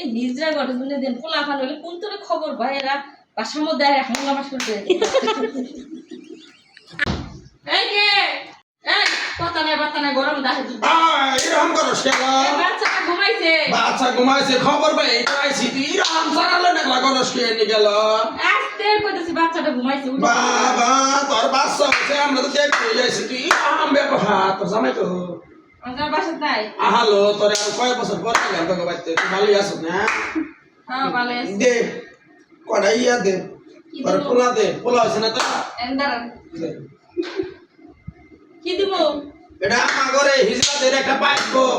এই হিজরা ঘটে দুনিয়া দিন পোলা খান হলে কোন তোর খবর ভাই এরা বাসার মধ্যে আর হাঙ্গা মাস করতে এই কে? এই কথা নাই বার্তা নাই গরম দাহে এরকম করস কেন বাচ্চাটা ঘুমাইছে। বাচ্চা ঘুমাইছে খবর পাই এটা আইছি। তুই এরকম সারালে মেঘলা করস কে নি গেল। আস্তে কইতেছি বাচ্চাটা ঘুমাইছে বাবা তোর বাচ্চা আমরা তো দেখতে যাইছি। তুই এরকম ব্যবহার তোর জামাই তো। আহালো তোর আর কয় বছর পর গেল তোকে বাইতে তুই ভালোই আছো না? হ্যাঁ দে ইয়া দে তোর পোলা দে পোলা হয়েছে না তো এন্দার দে। কি দিব? এটা আমার ঘরে একটা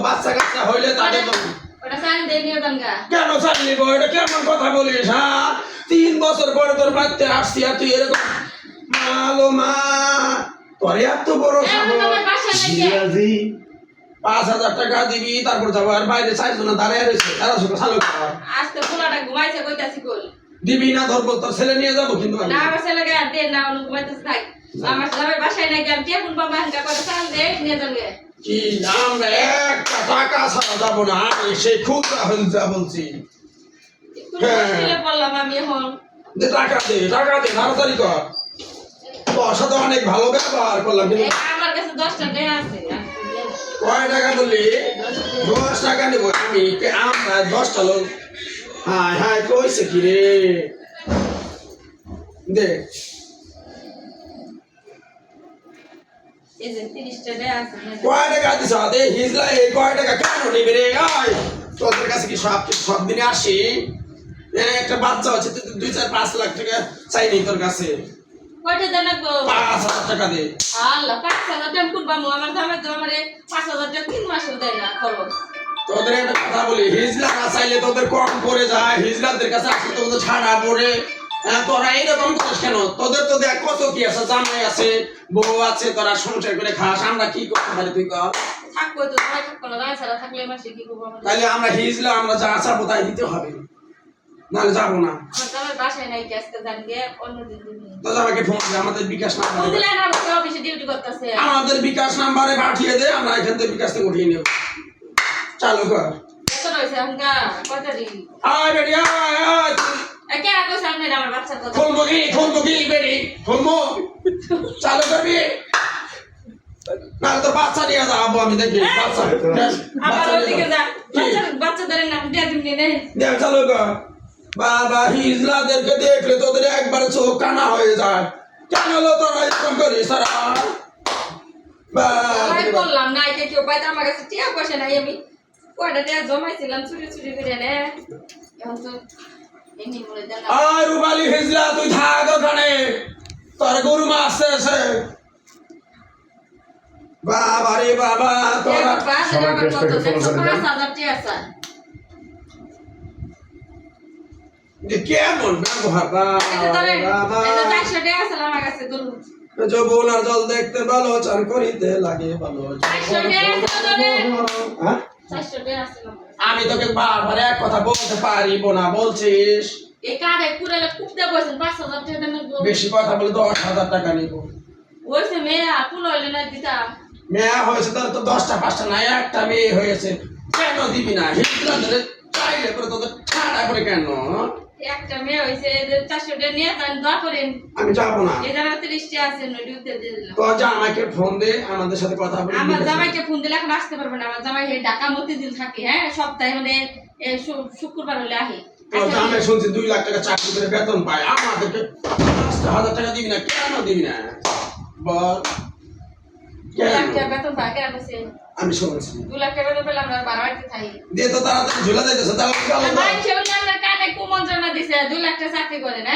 বাচ্চা কাচ্চা হইলে তো কেন চালিয়ে এটা কেমন কথা বলিস হ্যাঁ তিন বছর পরে তোর বাড়িতে আসছি আর তুই এরকম মালো মা তোর এত বড় এই পাঁচ হাজার টাকা দিবি তারপর যাব আর বাইরে চারজন দাঁড়িয়ে রয়েছে। তারা শুধু চালু পোলাটা ঘুমাইছে কইতাছি কই? দিবি না ধরবো তোর ছেলে নিয়ে যাব কিন্তু না আমার ছেলেকে আর দেন না অন্য ঘুমাইতেছে থাক। আমার ছেলে বাসায় বাবা হাঙ্গা করে সাল দে নিয়ে গে। কি আমরা একটা টাকা ছাড়া যাব না। আমি সেই খুচরা হলজা বলছি। হ্যাঁ। পড়লাম আমি এখন। দে টাকা দে টাকা দে তাড়াতাড়ি কর। তোর সাথে অনেক ভালো ব্যবহার করলাম কিন্তু আমার কাছে দশটা টাকা আছে। কয় টাকা বললি দশ টাকা নেব। আমি আমরা দশটা লোক কইছে কি রে? দে। এই যে তিরিশটা টাকা আছে কয় টাকা দিছ? দে হিজলা এই কয় টাকা কেন নিবি রে? আয় তোদের কাছে কি সব সব দিনে আসি? একটা বাচ্চা হচ্ছে দুই চার পাঁচ লাখ টাকা চাইনি তোর কাছে। কয়টা দেন গো পাঁচ হাজার টাকা দে। আল্লাহ পাঁচ হাজার টাকা কুরবা মু আমার দামে তো আমার পাঁচ হাজার টাকা তিন মাসের দেয় না খরচ। তোদের একটা কথা বলি হিজলা না চাইলে তোদের কম পড়ে যায়। হিজলাদের কাছে আসলে তোদের ছাড়া পড়ে। হ্যাঁ, তোরা করিস কেন? তোদের তো দেখ কত কি আছে জামাই আছে বউ আছে তোরা সংসার করে খাস। আমরা কি করতে পারি তুই কর? থাকব তো থাকব না ছাড়া থাকলে মাসে কি করব আমার? আমরা হিজলা আমরা যা চাবো তাই দিতে হবে। নাহলে যাব না। তো আমাকে ফোন দে আমাদের বিকাশ নাম্বারে আমাদের বিকাশ নাম্বারে পাঠিয়ে দে আমরা এখান থেকে বিকাশ থেকে উঠিয়ে নেব। চালু কর। আয় বেড়ি আয় আয় খুলবো কি? খুলবো কি বেড়ি? খুলবো। চালু করবি? না তোর বাচ্চা নিয়ে যাব আমি দেখি। বাচ্চা বাচ্চা? বাচ্চা বাচ্চাদের নাম দিয়ে দিবি চালু কর। বাবা হিজলাদেরকে দেখলে তোদের একবার চোখ কানা হয়ে যায়। কেন হলো তোরা এরকম করিস? তারা বাবা বললাম না কেউ পাইতে আমার কাছে টিয়া পয়সা নাই আমি কয়টা টিয়া জমাইছিলাম চুরি চুরি করে নে। এখন তো আর রুবালি হিজলা তুই থাক ওখানে। তোর গরু মা আছে বাবা রে বাবা তোরা সবাই চেষ্টা করে ফলো করে দেন। পাঁচ হাজার টিয়া আছে যে কেমন ব্যবহার? যৌবনার জল দেখতে ভালো চান করিতে লাগে ভালো। হ্যাঁ? আমি তোকে বারবার এক কথা বলতে পারিব না বলছিস? বেশি কথা বলে দশ হাজার টাকা নিব। ওইসে মেয়ে হয়েছে তোর তো দশটা পাঁচটা না একটা মেয়ে হয়েছে। কেন দিবি না? হিজলা ধরে চাইলে তোদের ছাড়া করে কেন? একটা মেয়ে হয়েছে চারশো টাকা নিয়ে যান দোয়া করেন। আমি যাব না। এই জায়গায় তিরিশটা আছে নদীতে দিয়ে দিলাম। তো জামাইকে ফোন দে আমাদের সাথে কথা বলে আমার। জামাইকে ফোন দিলে এখন আসতে পারবে না। আমার জামাই ঢাকা মতিঝিল থাকে হ্যাঁ? সপ্তাহে মানে শুক্রবার হলে আহে। তো জামাই শুনছি দুই লাখ টাকা চাকরি করে বেতন পায়। আমাদেরকে পাঁচটা হাজার টাকা দিবি না? কেন দিবি না? বল। আমি শুনছি। দু লাখ টাকা পেলে আমরা থাকি দিয়ে তো তাড়াতাড়ি ঝুলা যাইতেছে তাহলে আমরা কুমন্ত্রণা দিছে দু লাখ টাকা চাকরি করে না?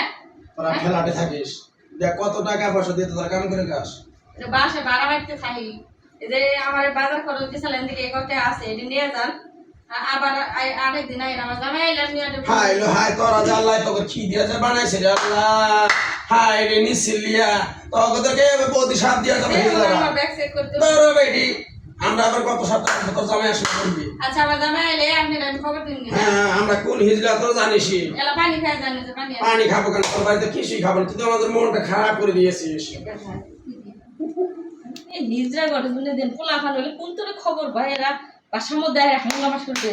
তোরা খেলাটে থাকিস। দেখ কত টাকা পয়সা দিয়ে তোরা কাম করে খাস। বাসা বারো থাকি যে আমার বাজার খরচ দিকে একটা আছে এটা নিয়ে যান। আবার আই- আরেকদিন আইন আমার জামাই এলাম নিয়ে হাই লো হাই তোরা যে আল্লাহ তোকে কি দিয়া যে বানাইছে রে আল্লাহ। হাই রে নিসিলিয়া তোদেরকে প্রতি সাপ দিয়া যাবে আমার ব্যাগ চেক করতে তোর বেটি আমরা আবার কত সপ্তাহ তোর জামাই আসলে করবি। আচ্ছা আমার জামাই এলে আপনি আমি খবর দিন হ্যাঁ আমরা কোন হিজলা তো জানিসই। এলা পানি খাই পানি পানি খাব কেন? তোর বাড়িতে কিছুই খাব না তুই তো আমাদের মনটা খারাপ করে দিয়েছিস। এই হিজরা ঘটে দুনিয়া দিন পোলা খান হলে কোন তোর খবর ভাই এরা বাসার মধ্যে আর হাঙ্গা মাস করতে